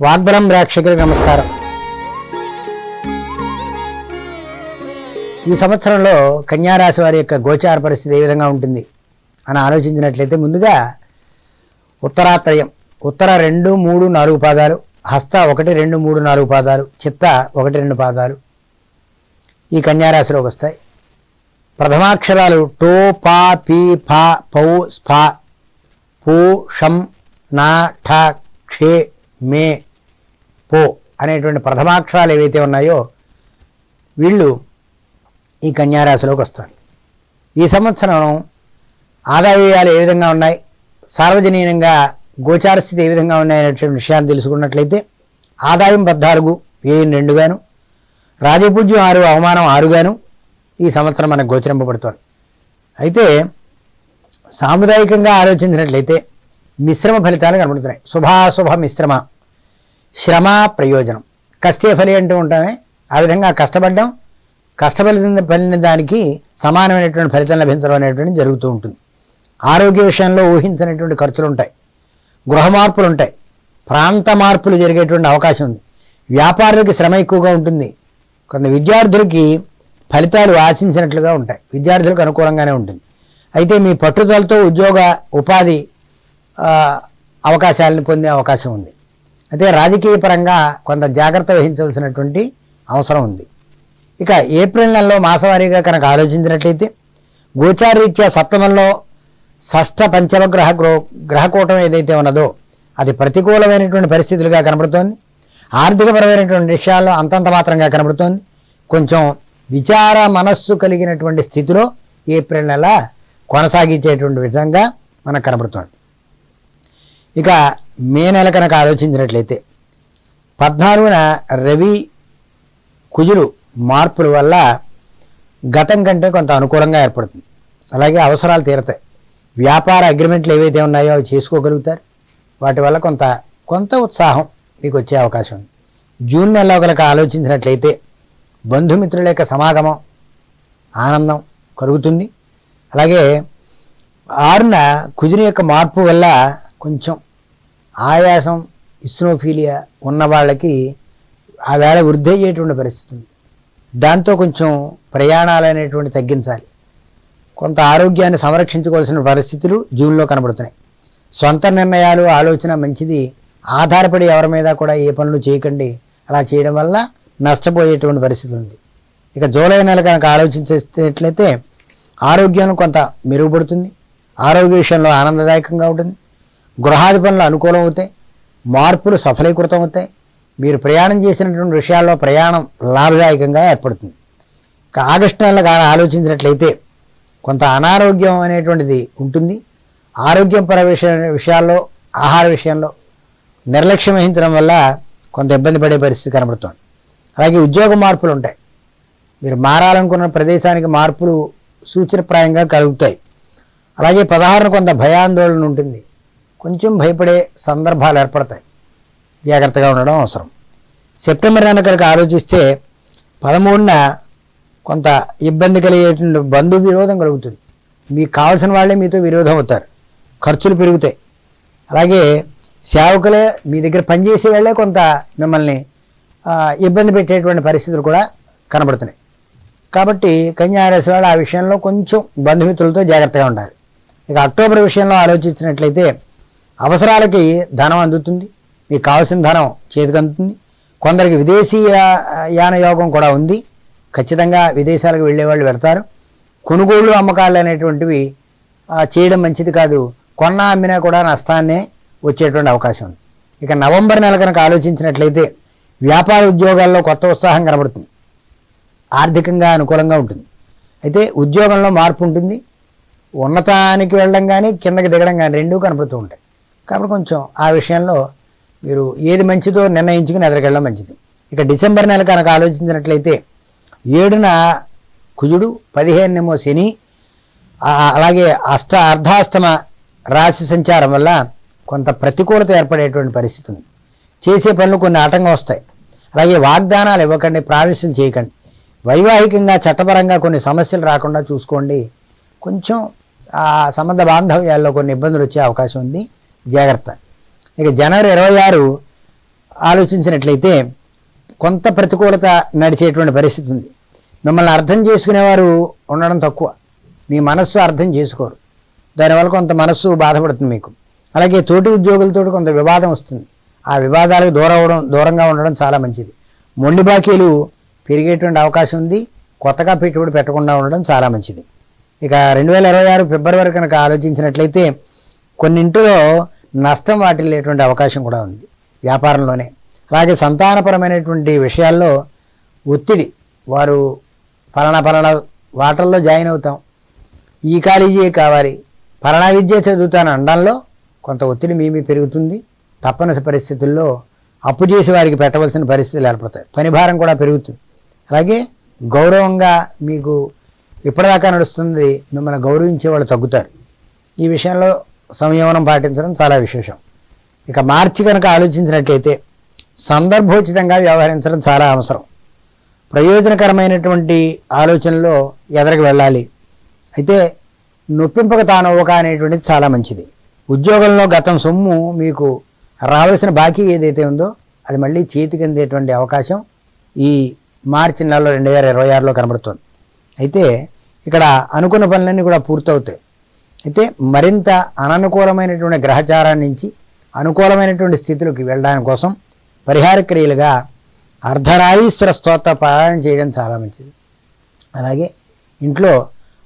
వాగ్బలం ప్రేక్షకులకు నమస్కారం. ఈ సంవత్సరంలో కన్యారాశి వారి యొక్క గోచార పరిస్థితి ఏ విధంగా ఉంటుంది అని ఆలోచించినట్లయితే ముందుగా ఉత్తరాత్రయం ఉత్తర రెండు మూడు నాలుగు పాదాలు హస్త ఒకటి రెండు మూడు నాలుగు పాదాలు చిత్త ఒకటి రెండు పాదాలు ఈ కన్యారాశిలోకి వస్తాయి. ప్రథమాక్షరాలు టో పా పీ ఫా పౌ స్ఫా పూ షం నా ఠ క్షే మే పో అనేటువంటి ప్రథమాక్షరాలు ఏవైతే ఉన్నాయో వీళ్ళు ఈ కన్యారాశిలోకి వస్తారు. ఈ సంవత్సరం ఆదాయ వ్యయాలు ఏ విధంగా ఉన్నాయి? సార్వజనీయంగా గోచార స్థితి ఏ విధంగా ఉన్నాయి అనేటువంటి విషయాన్ని తెలుసుకున్నట్లయితే ఆదాయం పద్నాలుగు వ్యయం రెండుగాను రాజపూజ్యం ఆరు అవమానం ఆరుగాను ఈ సంవత్సరం మనకు గోచరింపబడుతోంది. అయితే సాముదాయికంగా ఆలోచించినట్లయితే మిశ్రమ ఫలితాలు కనబడుతున్నాయి. శుభాశుభ మిశ్రమ శ్రమ ప్రయోజనం. కష్టే ఫలి అంటూ ఉంటామే. ఆ విధంగా కష్టపడడం కష్టపడిన పడిన దానికి సమానమైనటువంటి ఫలితం లభించడం అనేటువంటి జరుగుతూ ఉంటుంది. ఆరోగ్య విషయంలో ఊహించినటువంటి ఖర్చులు ఉంటాయి గృహ మార్పులు ఉంటాయి ప్రాంత మార్పులు జరిగేటువంటి అవకాశం ఉంది. వ్యాపారులకి శ్రమ ఎక్కువగా ఉంటుంది. కొంత విద్యార్థులకి ఫలితాలు ఆశించినట్లుగా ఉంటాయి. విద్యార్థులకు అనుకూలంగానే ఉంటుంది. అయితే మీ పట్టుదలతో ఉద్యోగ ఉపాధి అవకాశాలను పొందే అవకాశం ఉంది. అయితే రాజకీయ పరంగా కొంత జాగ్రత్త వహించవలసినటువంటి అవసరం ఉంది. ఇక ఏప్రిల్ నెలలో మాసవారీగా కనుక ఆలోచించినట్లయితే గోచారీత్యా సప్తమంలో షష్ఠ పంచమ గ్రహ గ్రో- గ్రహకూటం ఏదైతే ఉన్నదో అది ప్రతికూలమైనటువంటి పరిస్థితులుగా కనబడుతోంది. ఆర్థికపరమైనటువంటి విషయాల్లో అంతంత మాత్రంగా కనబడుతోంది. కొంచెం విచార మనస్సు కలిగినటువంటి స్థితిలో ఏప్రిల్ నెల కొనసాగించేటువంటి విధంగా మనకు కనబడుతోంది. ఇక మే నెల కనుక ఆలోచించినట్లయితే పద్నాలుగున రవి కుజులు మార్పుల వల్ల గతం కంటే కొంత అనుకూలంగా ఏర్పడుతుంది. అలాగే అవసరాలు తీరతాయి. వ్యాపార అగ్రిమెంట్లు ఏవైతే ఉన్నాయో అవి చేసుకోగలుగుతారు. వాటి వల్ల కొంత కొంత ఉత్సాహం మీకు వచ్చే అవకాశం ఉంది. జూన్ నెలలో కనుక ఆలోచించినట్లయితే బంధుమిత్రుల యొక్క సమాగమం ఆనందం కలుగుతుంది. అలాగే ఆరున కుజుని యొక్క మార్పు వల్ల కొంచెం ఆయాసం ఇస్నోఫీలియా ఉన్న వాళ్ళకి ఆ వేళ వృద్ధి అయ్యేటువంటి పరిస్థితి ఉంది. దాంతో కొంచెం ప్రయాణాలు అనేటువంటి తగ్గించాలి. కొంత ఆరోగ్యాన్ని సంరక్షించుకోవాల్సిన పరిస్థితులు జూన్లో కనబడుతున్నాయి. సొంత నిర్ణయాలు ఆలోచన మంచిది. ఆధారపడి ఎవరి మీద కూడా ఏ పనులు చేయకండి. అలా చేయడం వల్ల నష్టపోయేటువంటి పరిస్థితి ఉంది. ఇక జూలై నెల కనుక ఆలోచించేటట్లయితే ఆరోగ్యం కొంత మెరుగుపడుతుంది. ఆరోగ్య విషయంలో ఆనందదాయకంగా ఉంటుంది. గృహాది పనులు అనుకూలం అవుతాయి మార్పులు సఫలీకృతం అవుతాయి. మీరు ప్రయాణం చేసినటువంటి విషయాల్లో ప్రయాణం లాభదాయకంగా ఏర్పడుతుంది. ఇక ఆగస్టు నెల కానీ ఆలోచించినట్లయితే కొంత అనారోగ్యం అనేటువంటిది ఉంటుంది. ఆరోగ్యం పర విషయ విషయాల్లో ఆహార విషయంలో నిర్లక్ష్యం వహించడం వల్ల కొంత ఇబ్బంది పడే పరిస్థితి కనబడుతోంది. అలాగే ఉద్యోగ మార్పులు ఉంటాయి. మీరు మారాలనుకున్న ప్రదేశానికి మార్పులు సూచనప్రాయంగా కలుగుతాయి. అలాగే పదహారున కొంత భయాందోళన ఉంటుంది. కొంచెం భయపడే సందర్భాలు ఏర్పడతాయి. జాగ్రత్తగా ఉండడం అవసరం. సెప్టెంబర్ నెల కనుక ఆలోచిస్తే పదమూడున కొంత ఇబ్బంది కలిగేటువంటి బంధు విరోధం కలుగుతుంది. మీకు కావాల్సిన వాళ్ళే మీతో విరోధం అవుతారు. ఖర్చులు పెరుగుతాయి. అలాగే సేవకులే మీ దగ్గర పనిచేసే వాళ్ళే కొంత మిమ్మల్ని ఇబ్బంది పెట్టేటువంటి పరిస్థితులు కూడా కనబడుతున్నాయి. కాబట్టి కన్యారాశి వాళ్ళు ఆ విషయంలో కొంచెం బంధుమిత్రులతో జాగ్రత్తగా ఉండాలి. ఇక అక్టోబర్ విషయంలో ఆలోచించినట్లయితే అవసరాలకి ధనం అందుతుంది. మీకు కావాల్సిన ధనం చేతికి అందుతుంది. కొందరికి విదేశీయ యాన యోగం కూడా ఉంది. ఖచ్చితంగా విదేశాలకు వెళ్ళే వాళ్ళు పెడతారు కొనుగోళ్ళు అమ్మకాలు అనేటువంటివి చేయడం మంచిది కాదు. కొన్న అమ్మినా కూడా నష్టాన్నే వచ్చేటువంటి అవకాశం ఉంది. ఇక నవంబర్ నెల కనుక ఆలోచించినట్లయితే వ్యాపార ఉద్యోగాల్లో కొత్త ఉత్సాహం కనబడుతుంది. ఆర్థికంగా అనుకూలంగా ఉంటుంది. అయితే ఉద్యోగంలో మార్పు ఉంటుంది. ఉన్నతానికి వెళ్ళడం కానీ కిందకి దిగడం కానీ రెండూ కనపడుతూ ఉంటాయి. కాబట్టి కొంచెం ఆ విషయంలో మీరు ఏది మంచిదో నిర్ణయించుకుని ఎదరికెళ్ళడం మంచిది. ఇక డిసెంబర్ నెల కనుక ఆలోచించినట్లయితే ఏడున కుజుడు పదిహేనునేమో శని అలాగే అష్ట అర్ధాష్టమ రాశి సంచారం వల్ల కొంత ప్రతికూలత ఏర్పడేటువంటి పరిస్థితి ఉంది. చేసే పనులు కొన్ని ఆటంకం వస్తాయి. అలాగే వాగ్దానాలు ఇవ్వకండి ప్రామిసులు చేయకండి. వైవాహికంగా చట్టపరంగా కొన్ని సమస్యలు రాకుండా చూసుకోండి. కొంచెం ఆ సంబంధ బాంధవ్యాల్లో కొన్ని ఇబ్బందులు వచ్చే అవకాశం ఉంది. జాగ్రత్త. ఇక జనవరి ఇరవై ఆరు ఆలోచించినట్లయితే కొంత ప్రతికూలత నడిచేటువంటి పరిస్థితి ఉంది. మిమ్మల్ని అర్థం చేసుకునేవారు ఉండడం తక్కువ. మీ మనస్సు అర్థం చేసుకోరు. దానివల్ల కొంత మనస్సు బాధపడుతుంది మీకు. అలాగే తోటి ఉద్యోగులతో కొంత వివాదం వస్తుంది. ఆ వివాదాలకు దూరం అవడం దూరంగా ఉండడం చాలా మంచిది. మొండి బాకీలు పెరిగేటువంటి అవకాశం ఉంది. కొత్తగా పెట్టుబడి పెట్టకుండా ఉండడం చాలా మంచిది. ఇక రెండు వేల ఇరవై ఆరు ఫిబ్రవరి కనుక ఆలోచించినట్లయితే కొన్నింటిలో నష్టం వాటిల్లేటువంటి అవకాశం కూడా ఉంది వ్యాపారంలోనే. అలాగే సంతానపరమైనటువంటి విషయాల్లో ఒత్తిడి. వారు ఫలానా ఫలానా వాటర్లో జాయిన్ అవుతాం. ఈ కాలేజీ కావాలి. ఫలానా విద్య చదువుతాను అనడంలో కొంత ఒత్తిడి మీ పెరుగుతుంది. తప్పనిసరి పరిస్థితుల్లో అప్పు చేసి వారికి పెట్టవలసిన పరిస్థితులు ఏర్పడతాయి. పని భారం కూడా పెరుగుతుంది. అలాగే గౌరవంగా మీకు ఇప్పటిదాకా నడుస్తుంది. మిమ్మల్ని గౌరవించే వాళ్ళు తగ్గుతారు. ఈ విషయంలో సంయమనం పాటించడం చాలా విశేషం. ఇక మార్చి కనుక ఆలోచించినట్లయితే సందర్భోచితంగా వ్యవహరించడం చాలా అవసరం. ప్రయోజనకరమైనటువంటి ఆలోచనలో ఎదరికి వెళ్ళాలి. అయితే నొప్పింపక తానవ్వక అనేటువంటిది చాలా మంచిది. ఉద్యోగంలో గతం సొమ్ము మీకు రావాల్సిన బాకీ ఏదైతే ఉందో అది మళ్ళీ చేతికి అందేటువంటి అవకాశం ఈ మార్చి నెలలో రెండు వేల ఇరవై ఆరులో కనబడుతుంది. అయితే ఇక్కడ అనుకున్న పనులన్నీ కూడా పూర్తవుతాయి. అయితే మరింత అననుకూలమైనటువంటి గ్రహచారాన్ని నుంచి అనుకూలమైనటువంటి స్థితిలోకి వెళ్ళడానికి కోసం పరిహార క్రియలుగా అర్ధనారీశ్వర స్తోత్ర పారాయణ చేయడం చాలా మంచిది. అలాగే ఇంట్లో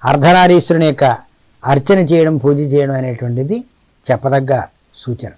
అర్ధనారీశ్వరుని యొక్క అర్చన చేయడం పూజ చేయడం అనేటువంటిది చెప్పదగ్గ సూచన.